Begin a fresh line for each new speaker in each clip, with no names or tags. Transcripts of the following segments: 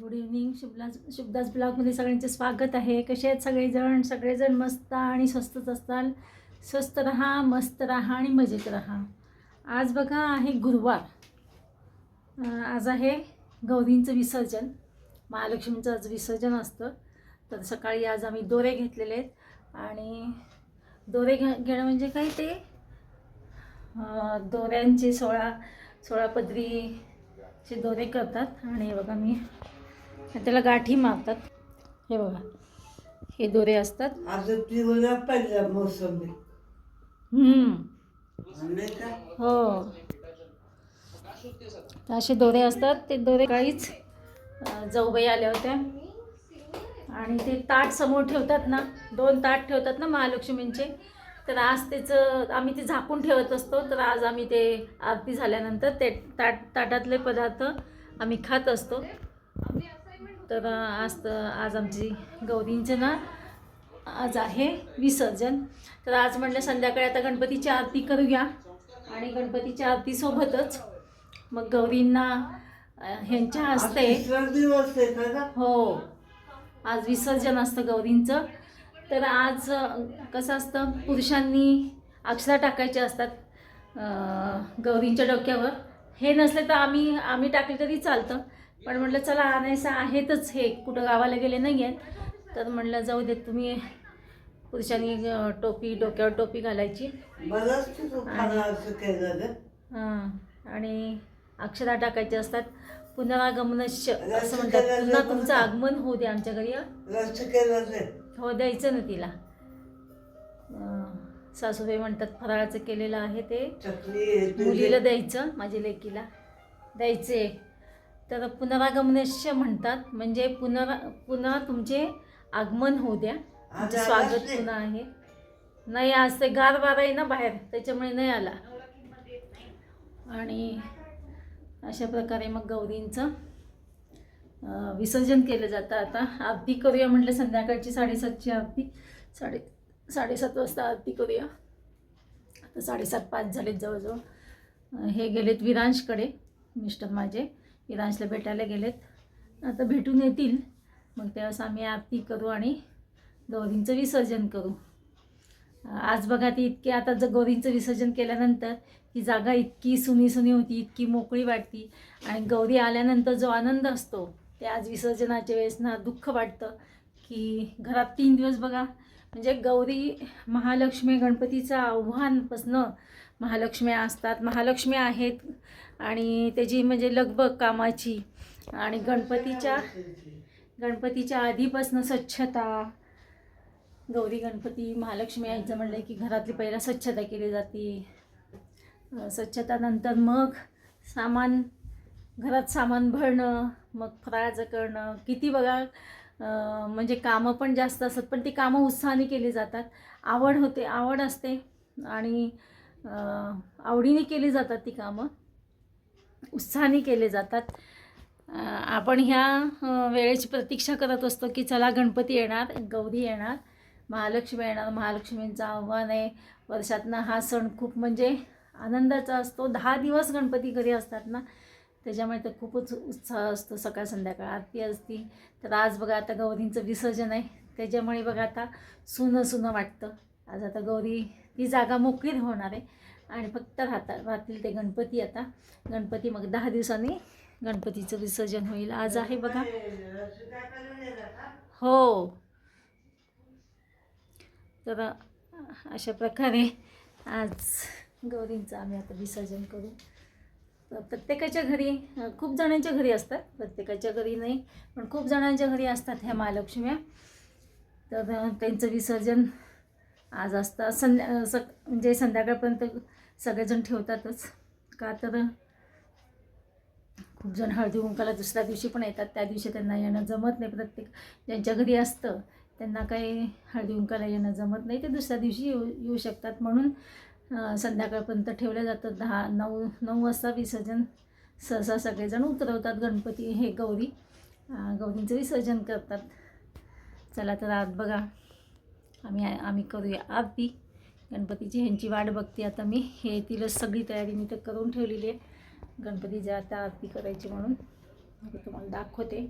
Good evening शुभलाज शुभदास ब्लॉगमध्ये सगळ्यांचे स्वागत आहे. कसे आहेत सगळेजण? सगळेजण मस्त आणि स्वस्तच असताल स्वस्त राहा मस्त राहा आणि मजेत राहा. आज बघा आहे गुरुवार. आज आहे गौरींचं विसर्जन. महालक्ष्मीचं आज विसर्जन असतं. तर सकाळी आज आम्ही दोरे घेतलेले आहेत. आणि दोरे घे घेणं म्हणजे काय ते? दोऱ्यांचे सोळा सोळा पदरीचे दोरे करतात. आणि बघा मी त्याला गाठी मारतात. हे बघा हे दोरे असतात.
आता पिवळा पडला मोसंबी.
हम्म,
नाही का?
हो. असे दोरे असतात. ते दोरे काहीच जाऊबाई आल्या होत्या. आणि ते ताट समोर ठेवतात ना दोन ताट ठेवतात ना महालक्ष्मींचे. तर आज त्याचं आम्ही ते झाकून ठेवत असतो. तर आज आम्ही ते आरती झाल्यानंतर ते ताट ताटातले पदार्थ आम्ही खात असतो. तर आज आज आमची गौरींचं ना आज आहे विसर्जन. तर आज म्हटलं संध्याकाळी आता गणपतीची आरती करूया. आणि गणपतीच्या आरतीसोबतच मग गौरींना ह्यांच्या हस्ते? हो आज विसर्जन असतं गौरींचं. तर आज कसं असतं पुरुषांनी अक्षरा टाकायच्या असतात गौरींच्या डोक्यावर. हे नसले तर आम्ही आम्ही टाकले तरी चालतं. पण म्हटलं चला आणायचं आहेतच हे. कुठं गावाला गेले नाही आहेत. तर म्हटलं जाऊ देत तुम्ही पुरुषांनी टोपी डोक्यावर टोपी घालायची. हां आणि अक्षरा टाकायच्या असतात. पुनरागमनश्य असं म्हणतात. पुन्हा तुमचं आगमन होऊ दे आमच्या घरी हं. द्यायचं ना तिला. सासूबाई म्हणतात फराळाचं केलेलं आहे ते. मुलीला द्यायचं माझ्या लेकीला. द्यायचे. तर पुनरागमनश्य म्हणतात म्हणजे पुनरा पुन्हा तुमचे आगमन होऊ द्या. तुमचं स्वागत. पुन्हा आहे. नाही आज ते गार वारा आहे ना बाहेर त्याच्यामुळे नाही आला. आणि अशा प्रकारे मग गौरींचं विसर्जन केलं जातं. आता आरती करूया म्हटलं संध्याकाळची साडेसातची आरती. साडे साडेसात वाजता आरती करूया. आता साडेसात पाच झालेत जवळजवळ. हे गेलेत विरांशकडे मिस्टर माझे. विरांशला भेटायला गेलेत. आता भेटून येतील. मग त्यावेळेस आम्ही आरती करू आणि गौरींचं विसर्जन करू. आज बघा ती इतके आता जर गौरींचं विसर्जन केल्यानंतर ती जागा इतकी सुनी सुनी होती इतकी मोकळी वाटती. आणि गौरी आल्यानंतर जो आनंद असतो ते आज विसर्जनाच्या वेळेस ना दुःख वाटतं की घरात तीन दिवस बघा म्हणजे गौरी महालक्ष्मी गणपतीचं आव्हानपासनं महालक्ष्मी असतात. महालक्ष्मी आहेत आणि त्याची म्हणजे लगबग कामाची आणि गणपतीच्या गणपतीच्या आधीपासनं स्वच्छता. गौरी गणपती महालक्ष्मी यायचं म्हणलं की घरातली पहिला स्वच्छता केली जाते. स्वच्छतानंतर मग सामान घरात सामान भरणं मग फराळाचं करणं. किती बघा म्हणजे कामं पण जास्त असतात पण ती कामं उत्साहाने केली जातात. आवड होते आवड असते आणि आवडीने केली जातात ती कामं. उत्साहाने केले जातात. आपण ह्या वेळेची प्रतीक्षा करत असतो की चला गणपती येणार गौरी येणार महालक्ष्मी येणार. महालक्ष्मींचं आव्हान आहे. वर्षातनं हा सण खूप म्हणजे आनंदाचा असतो. दहा दिवस गणपती घरी असतात ना. त्याच्यामुळे तर खूपच उत्साह असतो सकाळ संध्याकाळ. आरती असती. तर आज बघा आता गौरींचं विसर्जन आहे. त्याच्यामुळे बघा आता सुनं सुनं वाटतं. आज आता गौरी ती जागा मोकळी होणार आहे. आणि फक्त राहता राहतील ते गणपती आता. गणपती मग दहा दिवसांनी गणपतीचं विसर्जन होईल. आज आहे बघा. हो. तर अशा प्रकारे आज गौरींचं आम्ही आता विसर्जन करू. प्रत्येकाच्या घरी खूप जणांच्या घरी असतात. प्रत्येकाच्या घरी नाही पण खूप जणांच्या घरी असतात ह्या महालक्ष्म्या. तर त्यांचं विसर्जन आज असतं. संध्या स म्हणजे संध्याकाळपर्यंत सगळेजण ठेवतातच. का तर खूप जण हळदी कुंकाला दुसऱ्या दिवशी पण येतात. त्या दिवशी त्यांना येणं जमत नाही. प्रत्येक ज्यांच्या घरी असतं त्यांना काही हळदी कुंकाला येणं जमत नाही. ते दुसऱ्या दिवशी येऊ येऊ शकतात. म्हणून संध्याकाळपर्यंत ठेवलं जातं दहा नऊ नऊ वाजता विसर्जन. सहसा सगळेजण उतरवतात गणपती हे गौरी. गौरींचं विसर्जन करतात. चला तर आत बघा आम्ही आम्ही करूया आरती. गणपतीची ह्यांची वाट बघते. आता मी हे तिला सगळी तयारी मी तर करून ठेवलेली आहे. गणपतीची आता आरती करायची म्हणून. तुम्हाला दाखवते.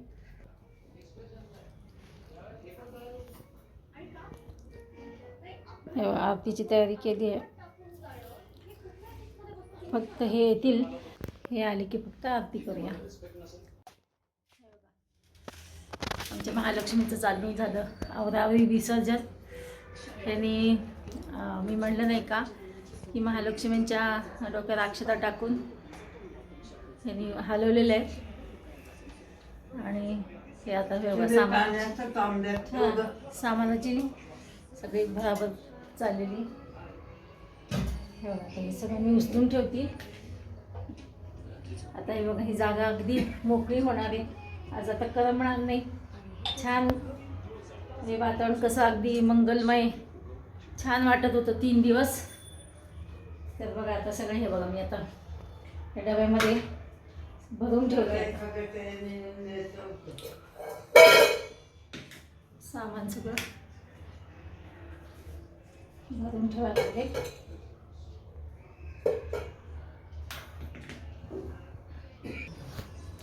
आरतीची तयारी केली आहे. फक्त हे येतील. हे आले की फक्त आरती करूया. आमच्या महालक्ष्मीचं चालू झालं. अवरावरी विसर्जन. त्यांनी मी म्हणलं नाही का की महालक्ष्मींच्या डोक्यात अक्षता टाकून त्यांनी हलवलेलं आहे. आणि हे आता सामान. सामानाची सगळी भराभर चाललेली. हे बघा हे सगळं मी उचलून ठेवते. आता हे बघा ही जागा अगदी मोकळी होणार आहे. आज आता करमणार नाही. छान हे वातावरण कसं अगदी मंगलमय. छान वाटत होतं तीन दिवस. तर बघा आता सगळं हे बघा मी आता या डब्यामध्ये भरून ठेवते सामान सगळं भरून ठेवायला लागेल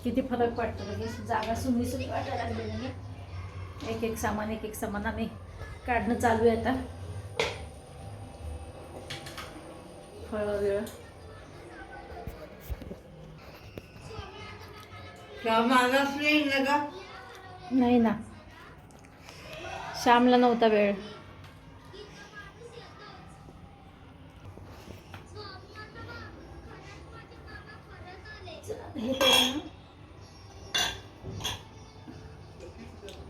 किती फरक पडतो लगेच जागा सुनी सुनी वाटायला लागली लगे एक एक सामान एक एक सामानाने काढणं चालू आहे आता. फळं वेळ
ना
नाही ना. श्यामला नव्हता वेळ.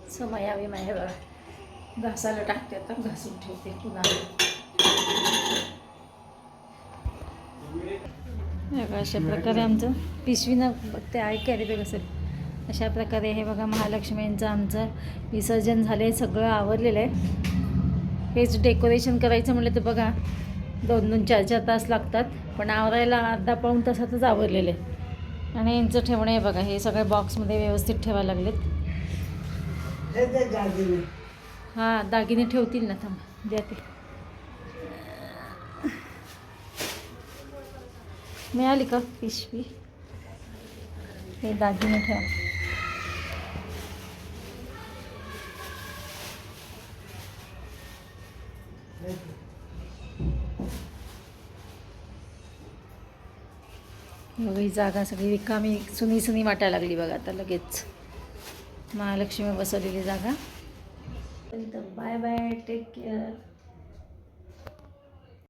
समयावी समय माझ्या बघा घासायला टाकते आता घासून ठेवते पुन्हा. अशा प्रकारे आमचं पिशवीनं बघते ऐकायला बघ असेल अशा प्रकारे हे बघा महालक्ष्मींचं आमचं विसर्जन झालं आहे सगळं आवरलेलं आहे. हेच डेकोरेशन करायचं म्हटलं तर बघा दोन दोन चार चार तास लागतात. पण आवरायला अर्धा पाऊण तासातच आवरलेलं आहे. आणि यांचं ठेवणं आहे बघा हे सगळे बॉक्समध्ये व्यवस्थित ठेवायला लागलेत.
हे
हां दागिने ठेवतील ना थांब द्या ते. मिळाली का पिशवी? हे दागिने ठेवा. बघा ही जागा सगळी रिकामी सुनी सुनी वाटायला लागली बघा आता लगेच. महालक्ष्मी बसवलेली जागा. Bye bye take care